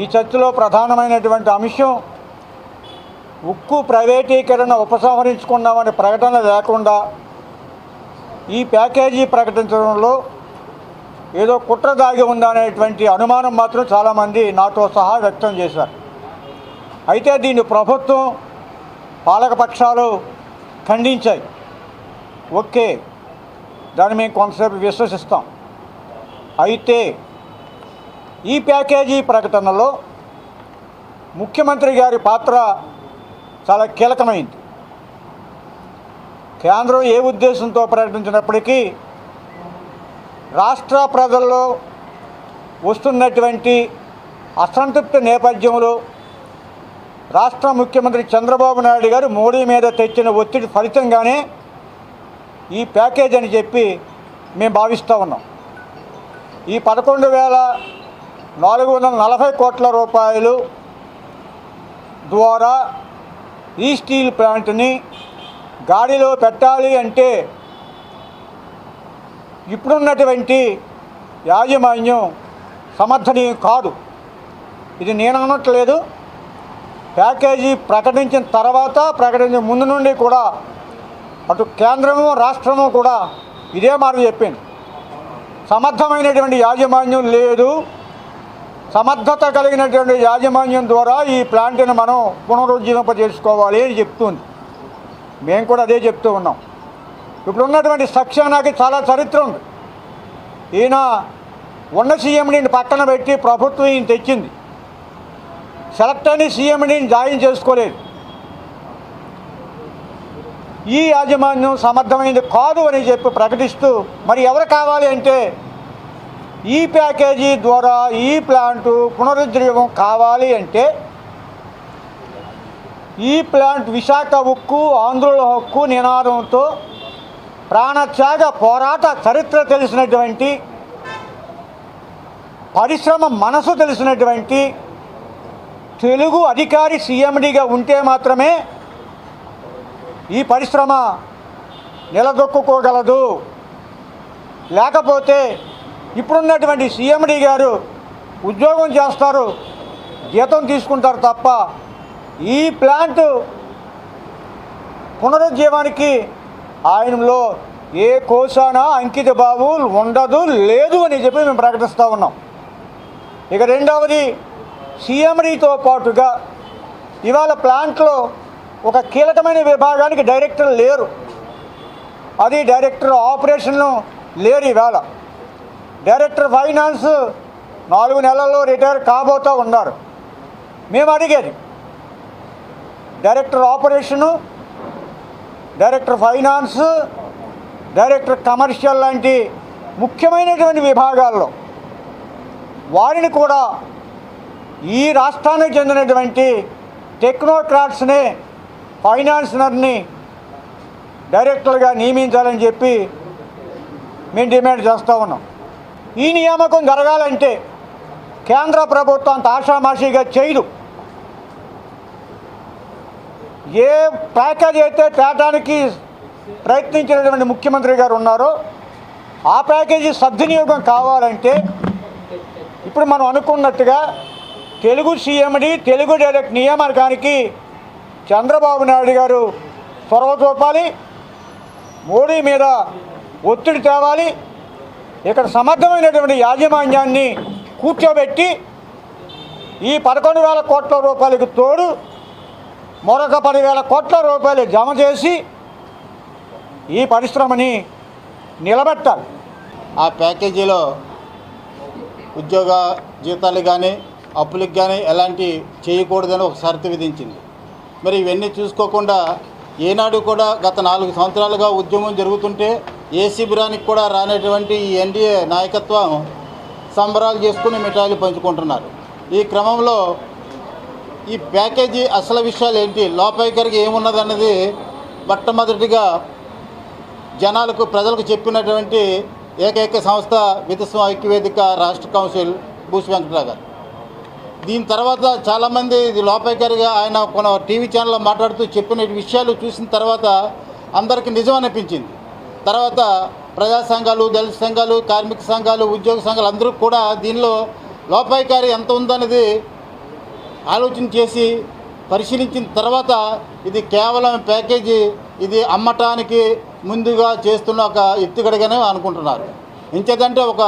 ఈ చర్చలో ప్రధానమైనటువంటి అంశం ఉక్కు ప్రైవేటీకరణ ఉపసంహరించుకున్నామనే ప్రకటన లేకుండా ఈ ప్యాకేజీ ప్రకటించడంలో ఏదో కుట్ర దాగి ఉందనేటువంటి అనుమానం మాత్రం చాలామంది నాతో సహా వ్యక్తం చేశారు. అయితే దీన్ని ప్రభుత్వం పాలకపక్షాలు ఖండించాయి. ఓకే దాన్ని మేము కొంతసేపు విశ్వసిస్తాం. అయితే ఈ ప్యాకేజీ ప్రకటనలో ముఖ్యమంత్రి గారి పాత్ర చాలా కీలకమైంది. కేంద్రం ఏ ఉద్దేశంతో ప్రకటించినప్పటికీ రాష్ట్ర ప్రజల్లో వస్తున్నటువంటి అసంతృప్తి నేపథ్యంలో రాష్ట్ర ముఖ్యమంత్రి చంద్రబాబు నాయుడు గారు మోడీ మీద తెచ్చిన ఒత్తిడి ఫలితంగానే ఈ ప్యాకేజ్ అని చెప్పి మేము భావిస్తూ ఉన్నాం. ఈ పదకొండు వేల నాలుగు వందల నలభై కోట్ల రూపాయలు ద్వారా ఈ స్టీల్ ప్లాంట్ని గాడిలో పెట్టాలి అంటే ఇప్పుడున్నటువంటి యాజమాన్యం సమర్థనీయం కాదు. ఇది నేను అనట్లేదు. ప్యాకేజీ ప్రకటించిన తర్వాత ప్రకటించిన ముందు నుండి కూడా అటు కేంద్రము రాష్ట్రము కూడా ఇదే మాట చెప్పింది. సమర్థమైనటువంటి యాజమాన్యం లేదు. సమర్థత కలిగినటువంటి యాజమాన్యం ద్వారా ఈ ప్లాంట్ని మనం పునరుజ్జీవింపజేసుకోవాలి అని చెప్తుంది. మేము కూడా అదే చెప్తూ ఉన్నాం. ఇప్పుడు ఉన్నటువంటి సక్సేనాకి చాలా చరిత్ర ఉంది. ఈయన ఉన్న సీఎండీని పక్కన పెట్టి ప్రభుత్వం ఈయన తెచ్చింది. సెలెక్ట్ అని సీఎండిని జాయిన్ చేసుకోలేదు. ఈ యాజమాన్యం సమర్థమైనది కాదు అని చెప్పి ప్రకటిస్తూ మరి ఎవరు కావాలి అంటే ఈ ప్యాకేజీ ద్వారా ఈ ప్లాంటు పునరుజ్జీవం కావాలి అంటే ఈ ప్లాంట్ విశాఖ ఉక్కు ఆంధ్రుల హక్కు నినాదంతో ప్రాణత్యాగ పోరాట చరిత్ర తెలిసినటువంటి పరిశ్రమ మనసు తెలిసినటువంటి తెలుగు అధికారి సీఎండిగా ఉంటే మాత్రమే ఈ పరిశ్రమ నిలదొక్కుకోగలదు. లేకపోతే ఇప్పుడున్నటువంటి సీఎండి గారు ఉద్యోగం చేస్తారు జీతం తీసుకుంటారు తప్ప ఈ ప్లాంట్ పునరుజ్జీవానికి ఆయనలో ఏ కోశాన అంకిత బాబు ఉండదు లేదు అని చెప్పి మేము ప్రకటిస్తూ ఉన్నాం. ఇక రెండవది సీఎండీతో పాటుగా ఇవాళ ప్లాంట్లో ఒక కీలకమైన విభాగానికి డైరెక్టర్ లేరు. అది డైరెక్టర్ ఆపరేషన్లు లేరు ఇవాళ. డైరెక్టర్ ఫైనాన్స్ నాలుగు నెలల్లో రిటైర్ కాబోతూ ఉన్నారు. మేము అడిగేది director operation director finance director commercial లాంటి ముఖ్యమైనటువంటి విభాగాల్లో వారిని కూడా ఈ రాష్ట్రానికి చెందినటువంటి టెక్నోక్రాట్స్ని ఫైనాన్సర్ని డైరెక్టర్గా నియమించాలని చెప్పి మేము డిమాండ్ చేస్తూ ఉన్నాం. ఈ నియామకం జరగాలంటే కేంద్ర ప్రభుత్వం అంత ఆషామాషిగా చేయదు. ఏ ప్యాకేజ్ అయితే తేటానికి ప్రయత్నించినటువంటి ముఖ్యమంత్రి గారు ఉన్నారో ఆ ప్యాకేజీ సద్వినియోగం కావాలంటే ఇప్పుడు మనం అనుకున్నట్టుగా తెలుగు సీఎండి తెలుగు డైరెక్ట్ నియామకానికి చంద్రబాబు నాయుడు గారు చొరవ చూపాలి. మోడీ మీద ఒత్తిడి తేవాలి. ఇక్కడ సమర్థమైనటువంటి యాజమాన్యాన్ని కూర్చోబెట్టి ఈ పదకొండు వేల కోట్ల రూపాయలకు తోడు మరొక పదివేల కోట్ల రూపాయలు జమ చేసి ఈ పరిశ్రమని నిలబెట్టాలి. ఆ ప్యాకేజీలో ఉద్యోగ జీతాలు కానీ అప్పులకు కానీ ఎలాంటి చేయకూడదని ఒక షరతు విధించింది. మరి ఇవన్నీ చూసుకోకుండా ఏనాడు కూడా గత నాలుగు సంవత్సరాలుగా ఉద్యమం జరుగుతుంటే ఏ శిబిరానికి కూడా రానటువంటి ఈ ఎన్డీఏ నాయకత్వం సంబరాలు చేసుకుని మిఠాయిలు పంచుకుంటున్నారు. ఈ క్రమంలో ఈ ప్యాకేజీ అసలు విషయాలు ఏంటి? లోపాయికరికి ఏమున్నదన్నది మొట్టమొదటిగా జనాలకు ప్రజలకు చెప్పినటువంటి ఏకైక సంస్థ విధస్వ ఐక్యవేదిక రాష్ట్ర కౌన్సిల్ భూసి వెంకటరావు గారు. దీని తర్వాత చాలామంది ఇది లోపాయికారిగా ఆయన కొన్ని టీవీ ఛానల్లో మాట్లాడుతూ చెప్పిన విషయాలు చూసిన తర్వాత అందరికీ నిజం అనిపించింది. తర్వాత ప్రజా సంఘాలు దళిత సంఘాలు కార్మిక సంఘాలు ఉద్యోగ సంఘాలు అందరూ కూడా దీనిలో లోపాయికారి ఎంత ఉందన్నది ఆలోచన చేసి పరిశీలించిన తర్వాత ఇది కేవలం ప్యాకేజీ ఇది అమ్మటానికి ముందుగా చేస్తున్న ఒక ఎత్తుగడగానే అనుకుంటున్నారు. ఇంకేదంటే ఒక